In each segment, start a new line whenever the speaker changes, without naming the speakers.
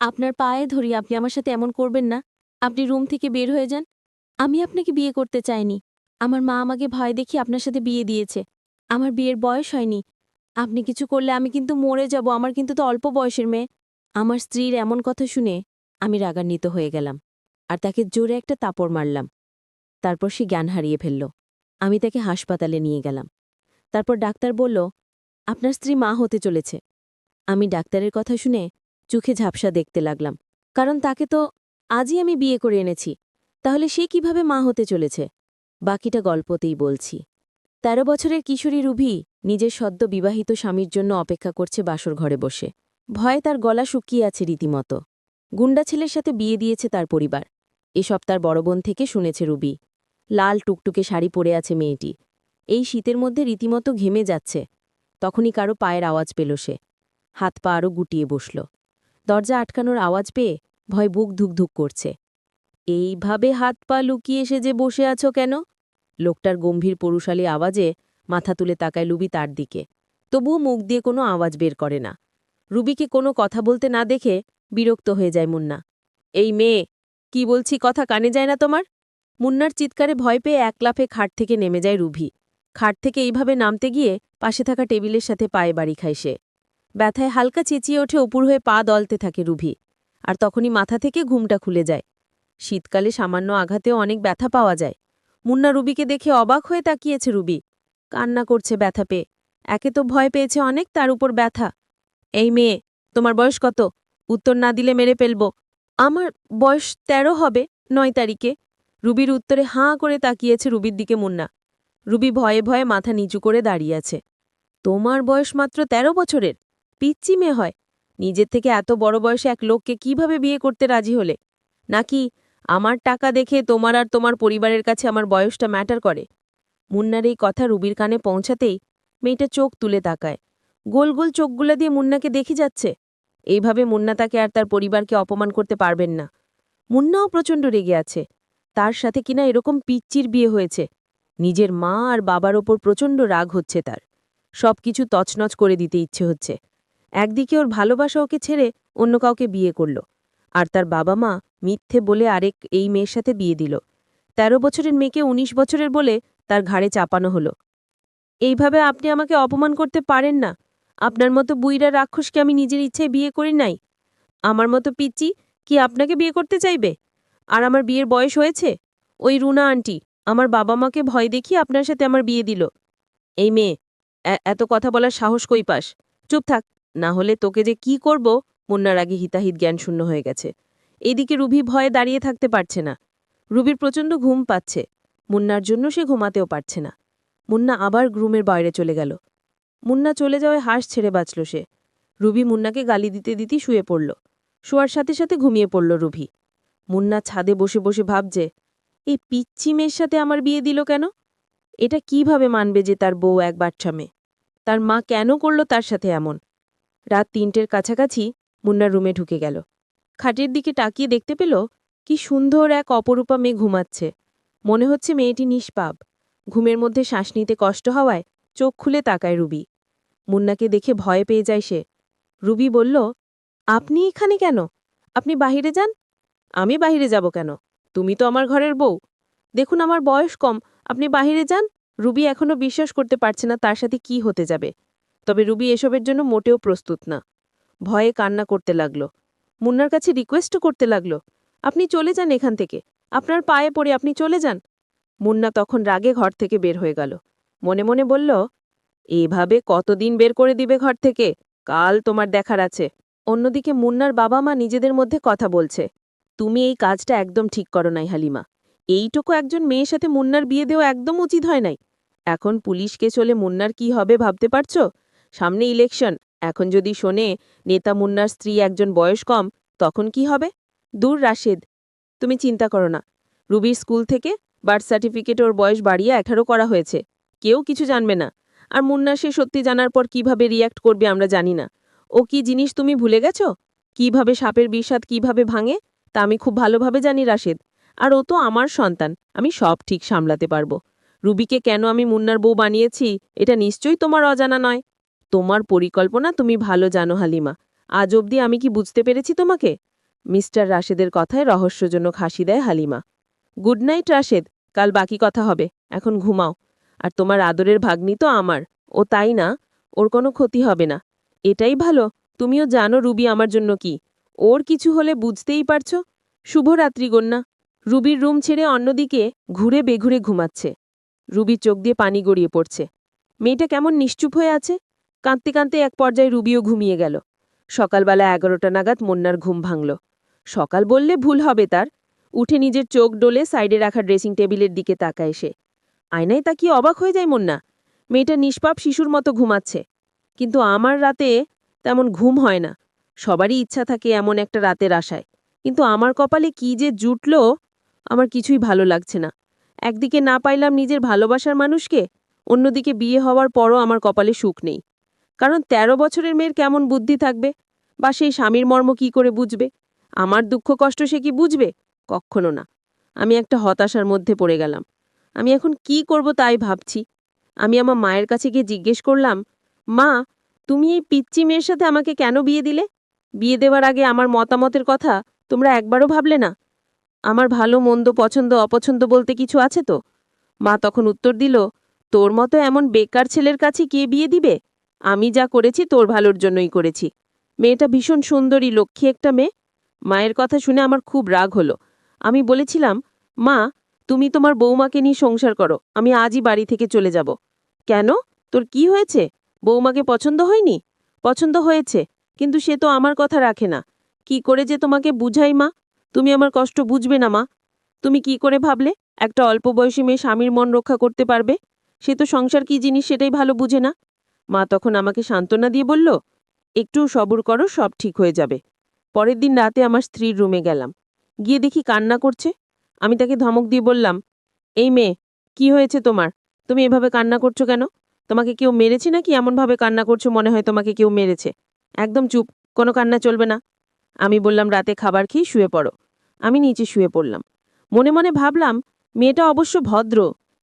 আপনার পায়ে ধরি আপনি আমার সাথে এমন করবেন না। আপনি রুম থেকে বের হয়ে যান। আমি আপনাকে বিয়ে করতে চাইনি। আমার মা আমাকে ভয় দেখিয়ে আপনার সাথে বিয়ে দিয়েছে। আমার বিয়ের বয়স হয়নি। আপনি কিছু করলে আমি কিন্তু মরে যাব। আমার কিন্তু তো অল্প বয়সের মেয়ে। আমার স্ত্রীর এমন কথা শুনে আমি রাগান্বিত হয়ে গেলাম আর তাকে জোরে একটা তাপড় মারলাম। তারপর সে জ্ঞান হারিয়ে ফেলল। আমি তাকে হাসপাতালে নিয়ে গেলাম। তারপর ডাক্তার বলল, আপনার স্ত্রী মা হতে চলেছে। আমি ডাক্তারের কথা শুনে চোখে ঝাপসা দেখতে লাগলাম। কারণ তাকে তো আজই আমি বিয়ে করে এনেছি। তাহলে সে কীভাবে মা হতে চলেছে? বাকিটা গল্পতেই বলছি। তেরো বছরের কিশোরী রুভি নিজের সদ্য বিবাহিত স্বামীর জন্য অপেক্ষা করছে বাসর ঘরে বসে। ভয়ে তার গলা শুকিয়ে আছে রীতিমতো। গুন্ডা ছেলের সাথে বিয়ে দিয়েছে তার পরিবার। এসব তার বড় বোন থেকে শুনেছে রুবি। লাল টুকটুকে শাড়ি পরে আছে মেয়েটি। এই শীতের মধ্যে রীতিমতো ঘেমে যাচ্ছে। তখনই কারও পায়ের আওয়াজ পেল সে। হাত পা আরও গুটিয়ে বসল। দরজা আটকানোর আওয়াজ পেয়ে ভয় বুক ধুকধুক করছে। এইভাবে হাত পা লুকিয়ে এসে যে বসে আছো কেন? লোকটার গম্ভীর পরুষালী আওয়াজে মাথা তুলে তাকায় লুবি তার দিকে। তবুও মুখ দিয়ে কোনো আওয়াজ বের করে না। রুবিকে কোনো কথা বলতে না দেখে বিরক্ত হয়ে যায় মুন্না। এই মেয়ে, কি বলছি কথা কানে যায় না তোমার? মুন্নার চিৎকারে ভয় পেয়ে এক লাফে খাট থেকে নেমে যায় রুভি খাট থেকে এইভাবে নামতে গিয়ে পাশে থাকা টেবিলের সাথে পায়ে বাড়ি খায় সে। ব্যথায় হালকা চেঁচিয়ে ওঠে উপর হয়ে পা দলতে থাকে রুভি, আর তখনই মাথা থেকে ঘুমটা খুলে যায়। শীতকালে সামান্য আঘাতেও অনেক ব্যথা পাওয়া যায়। মুন্না রুবিকে দেখে অবাক হয়ে তাকিয়েছে রুবি। কান্না করছে ব্যথা পেয়ে। একে তো ভয় পেয়েছে অনেক, তার উপর ব্যথা। এই মেয়ে, তোমার বয়স কত? উত্তর না দিলে মেরে ফেলব। আমার বয়স তেরো হবে, নয় তারিখে। রুবির উত্তরে হাঁ করে তাকিয়েছে রুবির দিকে মুন্না। রুবি ভয়ে ভয়ে মাথা নিচু করে দাঁড়িয়ে আছে। তোমার বয়স মাত্র তেরো বছরের? পিচ্চি মেয়ে হয়। নিজের থেকে এত বড় বয়সে এক লোককে কীভাবে বিয়ে করতে রাজি হলে? নাকি আমার টাকা দেখে তোমার আর তোমার পরিবারের কাছে আমার বয়সটা ম্যাটার করে? মুন্নার এই কথা রুবির কানে পৌঁছাতেই মেয়েটা চোখ তুলে তাকায়। গোল গোল চোখগুলা দিয়ে মুন্নাকে দেখি যাচ্ছে। এইভাবে মুন্না তাকে আর তার পরিবারকে অপমান করতে পারবেন না। মুন্নাও প্রচণ্ড রেগে আছে। তার সাথে কিনা এরকম পিচ্চির বিয়ে হয়েছে। নিজের মা আর বাবার ওপর প্রচণ্ড রাগ হচ্ছে তার। সব কিছু তছনছ করে দিতে ইচ্ছে হচ্ছে। একদিকে ওর ভালোবাসা ওকে ছেড়ে অন্য কাউকে বিয়ে করল। আর তার বাবা মা মিথ্যে বলে আরেক এই মেয়ের সাথে বিয়ে দিল। তেরো বছরের মেয়েকে ১৯ বছরের বলে তার ঘাড়ে চাপানো হলো। এইভাবে আপনি আমাকে অপমান করতে পারেন না। আপনার মতো বুইরা রাক্ষসকে আমি নিজের ইচ্ছায় বিয়ে করি নাই। আমার মতো পিচ্চি কি আপনাকে বিয়ে করতে চাইবে? আর আমার বিয়ের বয়স হয়েছে? ওই রুনা আন্টি, আমার বাবা মাকে ভয় দেখিয়ে আপনার সাথে আমার বিয়ে দিল। এই মেয়ে এত কথা বলার সাহস কই পাস? চুপ থাক। না হলে তোকে যে কি করব? মুন্নার আগে হিতাহিত জ্ঞান শূন্য হয়ে গেছে। এদিকে রুভি ভয়ে দাঁড়িয়ে থাকতে পারছে না। রুবির প্রচণ্ড ঘুম পাচ্ছে। মুন্নার জন্য সে ঘুমাতেও পারছে না। মুন্না আবার গ্রুমের বাইরে চলে গেল। মুন্না চলে যাওয়ায় হাঁস ছেড়ে বাঁচল সে। রুবি মুন্নাকে গালি দিতে দিতেই শুয়ে পড়ল। শোয়ার সাথে সাথে ঘুমিয়ে পড়ল রুভি মুন্না ছাদে বসে বসে ভাবছে, এই পিচ্ছি মেয়ের সাথে আমার বিয়ে দিল কেন? এটা কীভাবে মানবে যে তার বউ এক বাচ্চা মেয়ে? তার মা কেন করল তার সাথে এমন? রাত তিনটের কাছাকাছি মুন্নার রুমে ঢুকে গেল। খাটের দিকে তাকিয়ে দেখতে পেল কি সুন্দর এক অপরূপা মেয়ে ঘুমাচ্ছে। মনে হচ্ছে মেয়েটি নিষ্পাপ। ঘুমের মধ্যে শ্বাস নিতে কষ্ট হওয়ায় চোখ খুলে তাকায় রুবি। মুন্নাকে দেখে ভয় পেয়ে যায় সে। রুবি বলল, আপনি এখানে কেন? আপনি বাহিরে যান? আমি বাহিরে যাব কেন? তুমি তো আমার ঘরের বউ। দেখুন, আমার বয়স কম। আপনি বাহিরে যান। রুবি এখনও বিশ্বাস করতে পারছে না তার সাথে কি হতে যাবে। তবে রুবি এসবের জন্য মোটেও প্রস্তুত না। ভয়ে কান্না করতে লাগল। মুন্নার কাছে রিকোয়েস্টও করতে লাগল, আপনি চলে যান এখান থেকে। আপনার পায়ে পড়ে আপনি চলে যান। মুন্না তখন রাগে ঘর থেকে বের হয়ে গেল। মনে মনে বলল, এভাবে কতদিন বের করে দিবে ঘর থেকে? কাল তোমার দেখার আছে। অন্যদিকে মুন্নার বাবা মা নিজেদের মধ্যে কথা বলছে, তুমি এই কাজটা একদম ঠিক করো নাই, হালিমা। এইটুকু একজন মেয়ের সাথে মুন্নার বিয়ে দেওয়া একদম উচিত হয় নাই। এখন পুলিশকে চলে মুন্নার কি হবে ভাবতে পারছ? সামনে ইলেকশন এখন যদি শোনে নেতা মুন্নার স্ত্রী একজন বয়স কম, তখন কি হবে? দূর, রাশেদ। তুমি চিন্তা করো না। রুবির স্কুল থেকে বার্থ সার্টিফিকেট ওর বয়স বাড়িয়ে আঠারো করা হয়েছে। কেউ কিছু জানবে না। আর মুন্না সে সত্যি জানার পর কীভাবে রিয়্যাক্ট করবে আমরা জানি না। ও কি জিনিস তুমি ভুলে গেছ? কীভাবে সাপের বিষাদ কীভাবে ভাঙে, তা আমি খুব ভালোভাবে জানি, রাশেদ। আর ও তো আমার সন্তান, আমি সব ঠিক সামলাতে পারব। রুবিকে কেন আমি মুন্নার বউ বানিয়েছি, এটা নিশ্চয়ই তোমার অজানা নয়। তোমার পরিকল্পনা তুমি ভালো জানো, হালিমা।
আজ অবধি আমি কি বুঝতে পেরেছি তোমাকে? মিস্টার রাশেদের কথায় রহস্যজনক হাসি দেয় হালিমা। Good night, Rashed. কাল বাকি কথা হবে। এখন ঘুমাও। আর তোমার আদরের ভাগ্নি তো আমার। ও তাই না? ওর কোনো ক্ষতি হবে না। এটাই ভালো। তুমিও জানো রুবি আমার জন্য কি। ওর কিছু হলে বুঝতেই পারছ? শুভরাত্রি গন্যা রুবির রুম ছেড়ে অন্যদিকে ঘুরে বেঘুরে ঘুমাচ্ছে। রুবির চোখ দিয়ে পানি গড়িয়ে পড়ছে। মেয়েটা কেমন নিশ্চুপ হয়ে আছে? কাঁদতে কাঁদতে এক পর্যায়ে রুবিও ঘুমিয়ে গেল। সকালবেলা এগারোটা নাগাদ মন্নার ঘুম ভাঙল। সকাল বললে ভুল হবে তার। উঠে নিজের চোখ ডোলে সাইডে রাখা ড্রেসিং টেবিলের দিকে তাকায় সে। আয়নায় তাকিয়ে অবাক হয়ে যায় মন্না? মেয়েটা নিষ্পাপ শিশুর মতো ঘুমাচ্ছে। কিন্তু আমার রাতে তেমন ঘুম হয় না। সবারই ইচ্ছা থাকে এমন একটা রাতের আশায়। কিন্তু আমার কপালে কি যে জুটল, আমার কিছুই ভালো লাগছে না। একদিকে না পাইলাম নিজের ভালোবাসার মানুষকে, অন্যদিকে বিয়ে হওয়ার পরও আমার কপালে সুখ নেই। কারণ ১৩ বছরের মেয়ের কেমন বুদ্ধি থাকবে? বা সেই স্বামীর মর্ম কি করে বুঝবে? আমার দুঃখ কষ্ট সে কি বুঝবে? কক্ষনো না। আমি একটা হতাশার মধ্যে পড়ে গেলাম। আমি এখন কি করব তাই ভাবছি। আমি আমার মায়ের কাছে গিয়ে জিজ্ঞেস করলাম, মা, তুমি এই পিচ্চি মেয়ের সাথে আমাকে কেন বিয়ে দিলে? বিয়ে দেওয়ার আগে আমার মতামতের কথা তোমরা একবারও ভাবলে না? আমার ভালো, মন্দ, পছন্দ, অপছন্দ বলতে কিছু আছে তো? মা তখন উত্তর দিল, তোর মতো এমন বেকার ছেলের কাছে কে বিয়ে দিবে? আমি যা করেছি তোর ভালোর জন্যই করেছি। মেয়েটা ভীষণ সুন্দরী, লক্ষ্মী একটা মেয়ে। মায়ের কথা শুনে আমার খুব রাগ হলো। আমি বলেছিলাম, মা, তুমি তোমার বৌমাকে নিয়ে সংসার করো, আমি আজই বাড়ি থেকে চলে যাব। কেন? তোর কি হয়েছে? বৌমাকে পছন্দ হয়নি? পছন্দ হয়েছে, কিন্তু সে তো আমার কথা রাখে না। কি করে যে তোমাকে বুঝাই, মা? তুমি আমার কষ্ট বুঝবে না, মা। তুমি কি করে ভাবলে, একটা অল্প বয়সী মেয়ে স্বামীর মন রক্ষা করতে পারবে? সে তো সংসার কি জিনিস সেটাই ভালো বুঝে না। মা তখন আমাকে সান্ত্বনা দিয়ে বলল, একটু সবুর করো, সব ঠিক হয়ে যাবে। পরের দিন রাতে আমার স্ত্রীর রুমে গেলাম। গিয়ে দেখি কান্না করছে। আমি তাকে ধমক দিয়ে বললাম, এই মেয়ে, কি হয়েছে তোমার? তুমি এভাবে কান্না করছ কেন? তোমাকে কেউ মেরেছে নাকি? এমনভাবে কান্না করছ মনে হয় তোমাকে কেউ মেরেছে। একদম চুপ, কোনো কান্না চলবে না। আমি বললাম, রাতে খাবার খেয়ে শুয়ে পড়ো। আমি নিচে শুয়ে পড়লাম। মনে মনে ভাবলাম, মেয়েটা অবশ্য ভদ্র,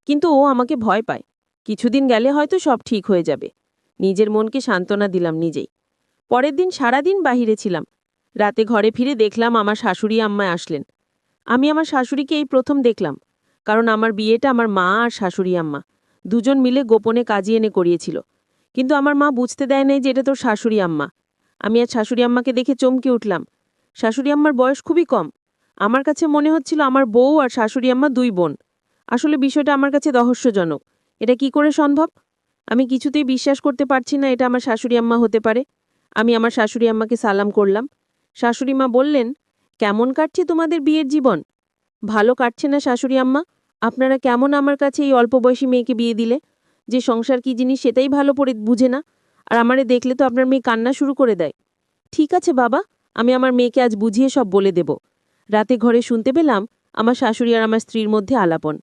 কিন্তু ও আমাকে ভয় পায়। কিছুদিন গেলে হয়তো সব ঠিক হয়ে যাবে। নিজের মনকে সান্ত্বনা দিলাম নিজেই। পরের দিন সারাদিন বাহিরে ছিলাম। রাতে ঘরে ফিরে দেখলাম আমার শাশুড়ি আম্মায় আসলেন। আমি আমার শাশুড়িকে এই প্রথম দেখলাম, কারণ আমার বিয়েটা আমার মা আর শাশুড়ি আম্মা, দুজন মিলে গোপনে কাজিয়ে এনে করিয়েছিল। কিন্তু আমার মা বুঝতে দেয় নাই যে এটা তোর শাশুড়ি আম্মা। আমি আর শাশুড়ি আম্মাকে দেখে চমকে উঠলাম। শাশুড়ি আম্মার বয়স খুবই কম। আমার কাছে মনে হচ্ছিল আমার বউ আর শাশুড়ি আম্মা দুই বোন। আসলে বিষয়টা আমার কাছে রহস্যজনক। এটা কি করে সম্ভব? আমি কিছুতেই বিশ্বাস করতে পারছি না এটা আমার শাশুড়ি আম্মা হতে পারে। আমি আমার শাশুড়ি আম্মাকে সালাম করলাম। শাশুড়ি মা বললেন, কেমন কাটছে তোমাদের বিয়ের জীবন? ভালো কাটছে না শাশুড়ি আম্মা। আপনারা কেমন আমার কাছে এই অল্প বয়সী মেয়েকে বিয়ে দিলে? যে সংসার কি জিনিস সেটাই ভালো করে বুঝে না। আর আমারে দেখলে তো আপনার মেয়ে কান্না শুরু করে দেয়। ঠিক আছে বাবা, আমি আমার মেয়েকে আজ বুঝিয়ে সব বলে দেব। রাতে ঘরে শুনতে পেলাম আমার শাশুড়ি আর আমার স্ত্রীর মধ্যে আলাপন।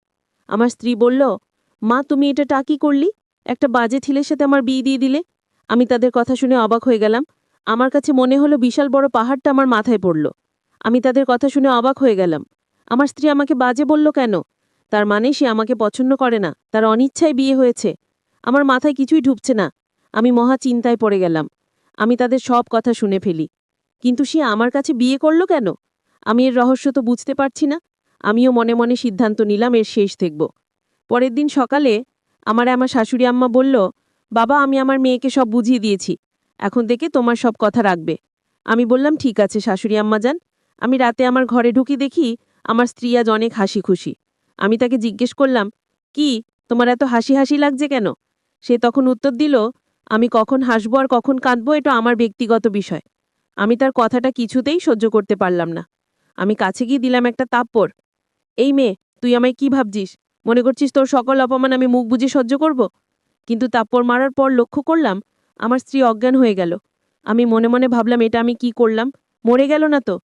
আমার স্ত্রী বলল, মা, তুমি এটা টাকি করলি? একটা বাজে ছেলের সাথে আমার বিয়ে দিয়ে দিলে? আমি তাদের কথা শুনে অবাক হয়ে গেলাম। আমার কাছে মনে হলো বিশাল বড় পাহাড়টা আমার মাথায় পড়ল। আমি তাদের কথা শুনে অবাক হয়ে গেলাম। আমার স্ত্রী আমাকে বাজে বলল কেন? তার মানে সে আমাকে পছন্দ করে না। তার অনিচ্ছায় বিয়ে হয়েছে। আমার মাথায় কিছুই ঢুকছে না। আমি মহা চিন্তায় পড়ে গেলাম। আমি তাদের সব কথা শুনে ফেলি। কিন্তু সে আমার কাছে বিয়ে করল কেন? আমি এর রহস্য তো বুঝতে পারছি না। আমিও মনে মনে সিদ্ধান্ত নিলাম এর শেষ দেখব। পরের দিন সকালে আমার আমার শাশুড়ি আম্মা বলল, বাবা, আমি আমার মেয়েকে সব বুঝিয়ে দিয়েছি। এখন থেকে তোমার সব কথা রাখবে। আমি বললাম, ঠিক আছে, শাশুড়ি আম্মা যান। আমি রাতে আমার ঘরে ঢুকি দেখি আমার স্ত্রী আজ অনেক হাসি খুশি আমি তাকে জিজ্ঞেস করলাম, কি, তোমার এত হাসি হাসি লাগছে কেন? সে তখন উত্তর দিল, আমি কখন হাসবো আর কখন কাঁদবো এটা আমার ব্যক্তিগত বিষয়। আমি তার কথাটা কিছুতেই সহ্য করতে পারলাম না। আমি কাছে গিয়ে দিলাম একটা তাপ্পর এই মেয়ে, তুই আমায় কি ভাবছিস? মনে করছিস তোর সকল অপমান আমি মুখ বুঝে সহ্য করব? কিন্তু তাপ্পর মারার পর লক্ষ্য করলাম, আমার স্ত্রী অজ্ঞান হয়ে গেল। আমি মনে মনে ভাবলাম, এটা আমি কি করলাম? মরে গেল না তো?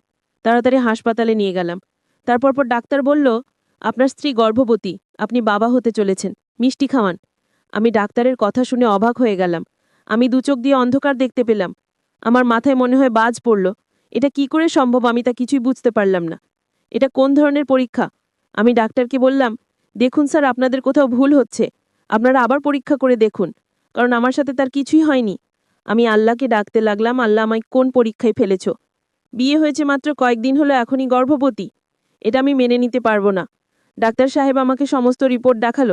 তাড়াতাড়ি হাসপাতালে নিয়ে গেলাম। তারপর পর ডাক্তার বলল, আপনার স্ত্রী গর্ভবতী, আপনি বাবা হতে চলেছেন, মিষ্টি খাওয়ান। আমি ডাক্তারের কথা শুনে অবাক হয়ে গেলাম। আমি দুচোখ দিয়ে অন্ধকার দেখতে পেলাম। আমার মাথায় মনে হয় বাজ পড়ল, এটা কি করে সম্ভব? আমি তা কিছুই বুঝতে পারলাম না। এটা কোন ধরনের পরীক্ষা? আমি ডাক্তারকে বললাম দেখুন স্যার, আপনাদের কোথাও ভুল হচ্ছে। আপনারা আবার পরীক্ষা করে দেখুন, কারণ আমার সাথে তার কিছুই হয়নি। আমি আল্লাহকে ডাকতে লাগলাম, আল্লাহ আমায় কোন পরীক্ষায় ফেলেছ? বিয়ে হয়েছে মাত্র কয়েকদিন হলো, এখনই গর্ভবতী। এটা আমি মেনে নিতে পারব না। ডাক্তার সাহেব আমাকে সমস্ত রিপোর্ট দেখাল।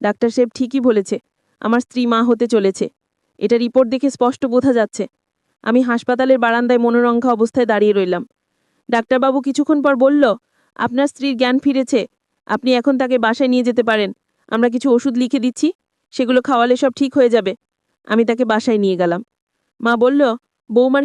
ডাক্তার সাহেব ঠিকই বলেছে, আমার স্ত্রী মা হতে চলেছে। এটা রিপোর্ট দেখে স্পষ্ট বোঝা যাচ্ছে। আমি হাসপাতালের বারান্দায় মনোরঙ্গা অবস্থায় দাঁড়িয়ে রইলাম। ডাক্তারবাবু কিছুক্ষণ পর বলল, আপনার স্ত্রীর জ্ঞান ফিরেছে আপনি এখন তাকে বাসায় নিয়ে যেতে পারেন। আমরা কিছু ওষুধ লিখে দিচ্ছি, সেগুলো খাওয়ালে সব ঠিক হয়ে যাবে। আমি তাকে বাসায় নিয়ে গেলাম। মা বলল, বৌমার